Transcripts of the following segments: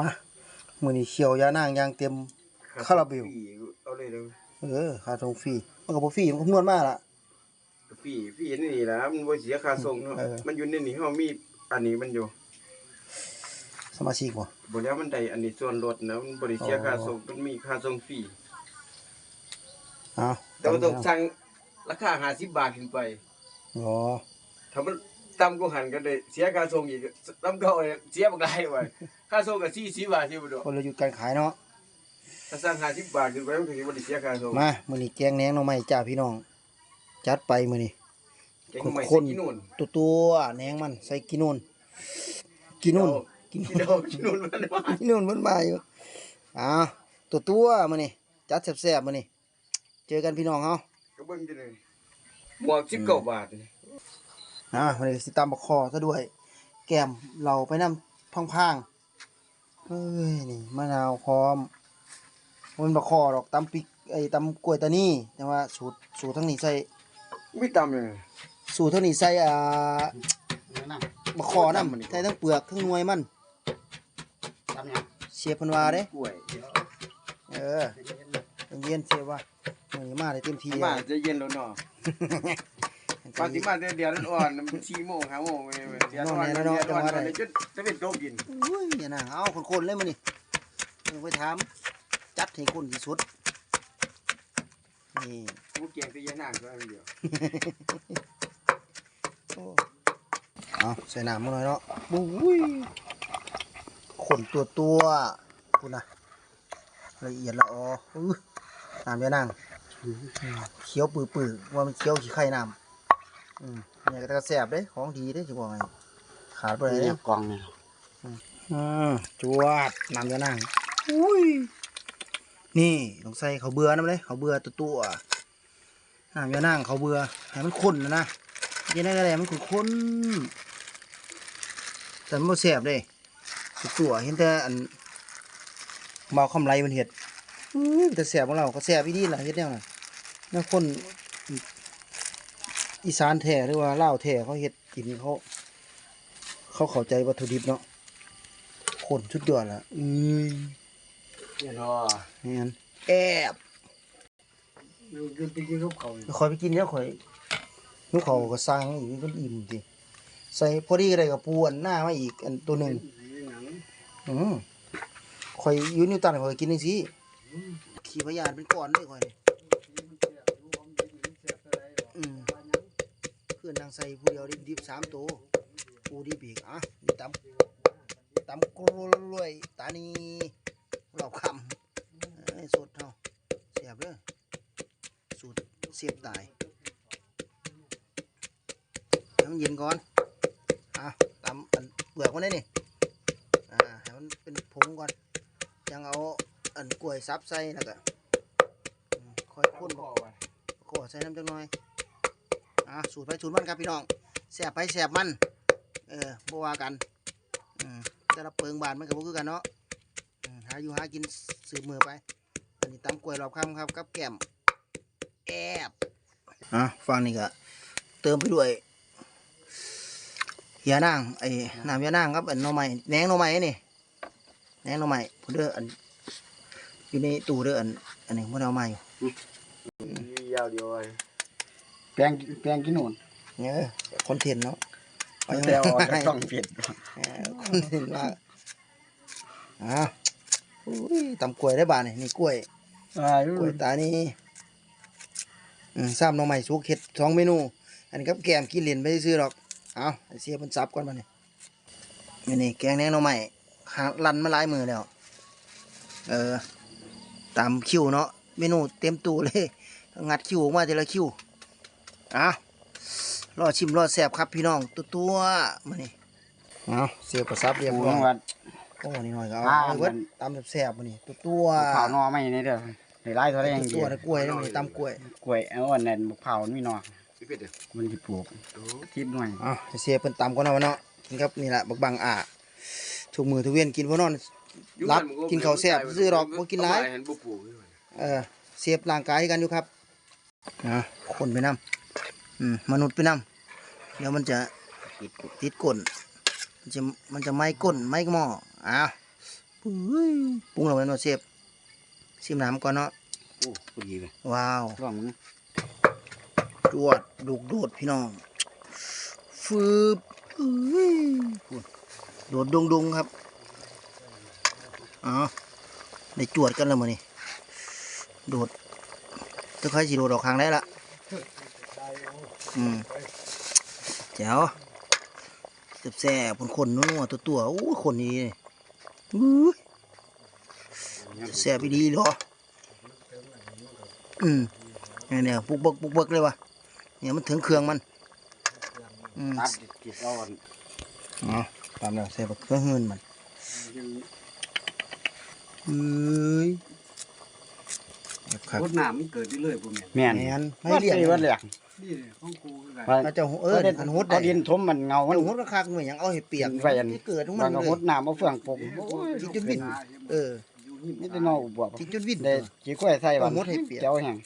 มามือนี้เขียวยานางยางเต็มคาราเบลฟเอาเลยเด้อเออค่าส่งฟรีมันก็บ่ฟรีมันก็คำนวณมาละฟรีฟรีนี่ล่ะมันบ่เสียค่าส่งเนาะเออมันอยู่ในนี่เฮามีอันนี้มันอยู่ สมาชิกบ่บ่แล้วมันได้อันนี้ส่วนลดนะมันบ่ได้เสียอ๋อค่าส่งมันมีค่าส่งฟรีเอาแต่ว่าต้องสั่งราคา50บาทขึ้นไปอ๋อถ้ามัน ต่ำกว่าหันก็ได้เสียค่าส่งอีกต่ำเท่าเลยเสียบักหลายไว้ค่าส่งก็40บาทสิบ่ดอกคนละหยุดการขายเนาะถ้าสั่ง50บาทขึ้นไปมันก็สิบ่ได้เสียค่าส่งมามื้อนี้แกงแหนงหน่อไม้จ้าพี่น้อง จัดไปมื้อนี้ แกงใหม่คนใส่กินนู่นตัวตัวแหนงมันใส่กินนู่นกินนู่นกินกินเอากินนู่นมันว่ากินนู่นมันมาอยู่อ้าวตัวตัวมื้อนี้จัดแซ่บๆมื้อนี้เจอกันพี่น้องเฮา ก็เบิ่งจังได๋หมวก19บาทนี่ อ่าวันนี้สิตามบักคอซะด้วย แก้มเราไปนำพังๆเอ้ยนี่มะนาวพร้อมมันบักคอดอกตำปิกไอ้ตำกล้วยตานี่แต่ว่าสูตรสูตรทั้งนี้ใส่มีตำเลยสูตรทั้งนี้ใส่อ่านั่นบักคอนํใส่ทั้งเปลือกทั้งหน่วยมันทำยังเสียบเพิ่นว่าเด้กล้วยเออเย็นๆเสียบว่ามื้อนี้มาได้เต็มที่มาจะเย็นแล้วเนาะ ปกติมาแต่เดียวนั้นอ่อนมัน4โมง5โมงเว้ยเดี๋ยวอ่อนเดี๋ยวอ่อนจนจะเป็นโตกินอุ้ยอย่านะเอาคนๆเลยมื้อนี้เออไปถามจัดให้คนที่สุดนี่กูเกียงแต่ยานางก็อันเดียวเอาใส่น้ำมาหน่อยเนาะบุ้ยขนตัวตัวคุณนะละเอียดละอออื้อน้ำยานางเคี้ยวปื้อๆว่ามันเคี้ยวขี้ไข่น้ำอืม เนี่ยก็จะแสบเด้ของดีเด้จะบอกไงขาดไปเลยเนี่เนี่ยยกองเนี่ยอืมจวดน้ำยานางอุ้ยนี่ต้องใส่เขาวเบื่อน้ำเลยเขาวเบื่อตัวตัวน้ำยานางเขาวเบื่อให้มันข้นนะนะยังไงก็ได้มันข้นๆแต่มันบ่แซ่บเด้สุดตัวเห็นแต่อันเมาคำไรมันเห็ดอื้อแต่แซ่บของเราก็แซ่บอีดีล่ะเฮ็ดแนวน่ะแล้วคน อีสานแท้หรือว่าลาวแท้เขาเฮ็ดกินเขาเขาเข้าใจวัตถุดิบเนาะคนสุดยอดละอือเนี่ยเนาะนี่นแอบกินไปกินกับเขาคอยไปกินแล้วคอยนุเขาก็สร้างอีกมันอิ่มสิใส่พอดีก็ได้กับปูอันหน้ามาอีกอันตัวหนึ่งอืมข่อยอยูนิวตันข่อยกินจังซี่ขี่พยานเป็นก้อนเลยข่อยนี่อืมเพื่อนนา งใส่ผู้เดียวดิบดิบสามตัวปูดิบอีกอะนี่ตำตำกรวยตานีเหล่าคำสดเท่าเสียบเลยสูตรเสียบตายให้มันเย็นก่อนอะตำอันเปลือกมันได้นี่อ่าให้มันเป็นผงก่อนยังเอาอันกล้วยซับใส่แล้วก็อืมค่อยข้นพ่อบอกว่าขอใส่น้ำจังหน่อย อ่าสูตรไปสูตรมันครับพี่น้องแสบไปแสบมัน เออบ่ว่ากันอืมแต่ละเปิงบานมันก็บ่คือกันเนาะอืมหาอยู่หากินสืบมือไป อันนี้ตำกล้วยรอบคำครับกับแก้มแอบอะฟังนี่ก็เติมไปด้วยยานางไอ้น้ำยานางครับอันหน่อไม้แหนงหน่อไม้นี่แหนงหน่อไม้พุ่นเด้ออันอยู่ในตู้เด้ออันอันนี้พุ่นเอามาอยู่ยาวเดียวไว้ แปลงแปลงกินนู่นเนี่ยคอนเทนต์เนาะแต่ออกจากต้องเผ็ดเออคอนเทนต์มากอ่าอุ้ยตำกล้วยได้บานนี่นี่กล้วยอ่ากล้วยตานี่อืมซ้ำหน้องใหม่สุกเห็ดสองเมนู อันนี้กับแกมกินเหรียญไม่ได้ซื้อหรอกเอาให้เสียเป็นซับก่อนมาเนี่ยนี่นี่แกงแหนงหน้องใหม่หาลันมาหลายมือแล้ว เออ ตามคิวเนาะเมนูเต็มตู้เลย งัดคิวออกมาแต่ละคิว อะรอชิมรอแสบครับพี่น้องตัวตัวๆมานี่เอาเสียบกระซับเรียบปูร้อยวัดโอ้นี่หน่อยก็เอาอ่าเอาไว้เบิดมันตำแสบๆมานี่ตัวตัวเผานอไม่นี่เด้อในไร่เท่าไรอย่างตัเดีวยวๆนะกล้วยนี่มันตำกล้วยกล้วยเอาอันนั้นเผามีนอพี่เป็ดเด้อมันสิปลูกโอ้ทิพหน่อยเอาให้เสียเป็นตำก่อนเอาเนาะกินครับนี่แหละบักบังอ่าทุกมือทุกเวียนกินพอนอนรับกินข้าวแซ่บซื้อดอกบ่กินหลายเห็นบ่ปลูกอยู่เออเสียบร่างกายให้กันอยู่ครับอะคนไปนำอื มมนุษย์ไปนำเดี๋ยวมันจะติดก้นมันจะมันจะไหม้ก้นไหม้หม้ออ้าวอุ้ยปรุงแล้วแม่นบ่เชฟชิมน้ำก่อนเนาะโอ้พอดีเลยว้าวลองมึงจวดลูกโดดพี่น้องฟืบเอ้ยพูดโดดดงดงๆครับอ๋อได้จวดกันแล้วมื้อนี้โดดจะค่อยสิโดดออกข้างได้ละ อืมแจ๋วแซ่บๆคนๆนัวๆตัวตัวๆโอ้ยคนนี้นี่อุ้ยแซ่บอีดีเหรออืมเนี่ยเนี่ยปุกเบิกปุกเบิกเลยวะเนี่ยมันถึงเครื่องมันอืมตัดจิตอ่อนอ๋อตามแล้วใส่บักเครื่องเฮือนมันเอ้ย ครับ รถน้ำมันเกิดที่เลยผมเนี่ยแม่นแมนไม่ให้เรีเรียยกกว่าเรียกนี่เลยของกูคือกันว่าเราจะเอออันฮุดได้เอาดินทมมันเงามันเอาฮุดก็คักเหมือนอย่างเอาให้เปียกไว้อันที่เกิดของมัมันนก็เลหดย น้ำมาเฟืองปงโอ้ยกินจนวิ่นเออนี่จะนออุบวบกินจนวิ่น ได้จีกล้วยใส่บ้างเอาหมดให้เปียก เจ้าแห้ง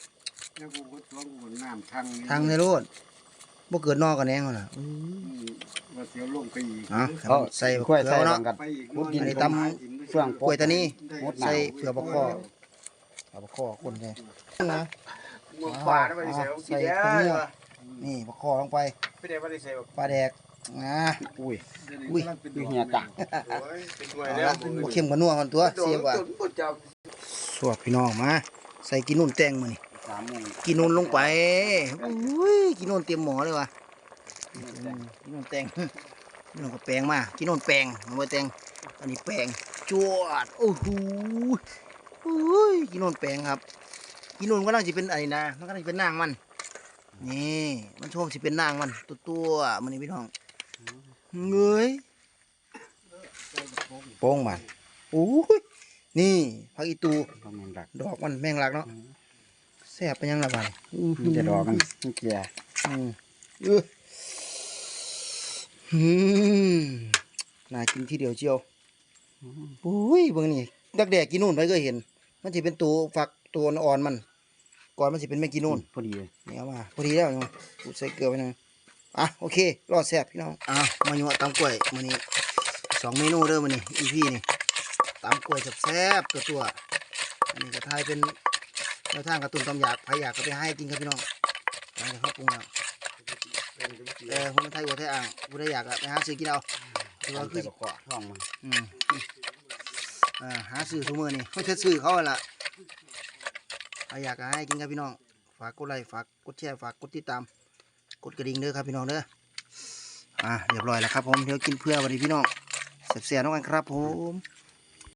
แล้วกูก็ต้องกูน้ำทางทางในโลดบ่เกิดนอกกันแน่เหรออืมว่าเสียวลงไปอีกอะเขาใส่บักกล้วยเกลืใส่อบ้าเนาะงกัน ไปอีกมุดดินอันนี้ตำ เฟือง กล้วยตัวนี้หดใส่น้ำเผือกบักข้อ เอาบักข้อคนเลยนะมึงป่าได้ไปใส่เอากินแล้วนี่บักข้อลงไปไปได้ไปได้ใส่แบบปลาแดกนะอุ้ยอุ้ยดูเหี่ยจังเป็นด้วยแล้วบ่เข้มกว่านัวกันตัวเสียบว่าบ่จับสวดพี่น้องมาใส่กินนุ่นแตงมานี่สามโมงกินนุ่นลงไปอุ้ยกินนุ่นเต็มหมอเลยว่ะกินนุ่นแตงกินนุ่นกับแปลงมากินนุ่นแปลงมันบ่แตงอันนี้แปลงจวดโอ้โห อุ้ยกินนุ่นแปลงครับ กินนุ่นก็น่าจะเป็นอะไรนะมันก็น่าจะเป็นนางมัน นี่ มันช่วงสิเป็นนางมัน ตัวตัวๆมันนี่พี่น้องเงยโป้งมันโอ้ยนี่ผักอีตูประมาณดักดอกมันแมงลักเนาะแซ่บไปยังละบาดมันจะดอกกันมันเกลียอืมเอออืมน่ากินทีเดียวเชียวอุ้ยเบิ่งนี่ดักแดกกินนู่นไปก็เห็น มันจะเป็นตัวฝักตัวอ่อนมัน ก่อนมันจะเป็นแมงกินนู่นพอดีเลยนี่เอามาพอดีแล้วเนาะกูใส่เกลือไปหน่อยอะโอเครอดแซ่บพี่น้องอะมาอยู่ตำกล้วยมื้อนี้สองเมนูเด้อมื้อนี้อีพี่นี่ตำกล้วยแซ่บๆตัวตัวๆอันนี้ก็ทายเป็นแนวทางการะตุนตำอยากใครอยากก็ไปให้กินครับพี่น้องอันนี้เขาปรุงแล้วเออคนไทยหัวไทยอ่างผู้ใดอยากอะไปหาซื้อกินเอาคือว่าทำคืใส่อบักขวาท่องมันอืมอ่า หาซื้อทุกมือนี่ไม่ใช่ซื้อเขาละใครอยากให้กินครับพี่น้อง ฝากกดไลค์ฝากกดแชร์ฝากกดติดตาม กดกระดิ่งเด้อครับพี่น้องเด้ออ่าเรียบร้อยแล้วครับผมเดี๋ยวกินเพื่อวันนี้พี่น้องเสียบๆน้องกันครับผม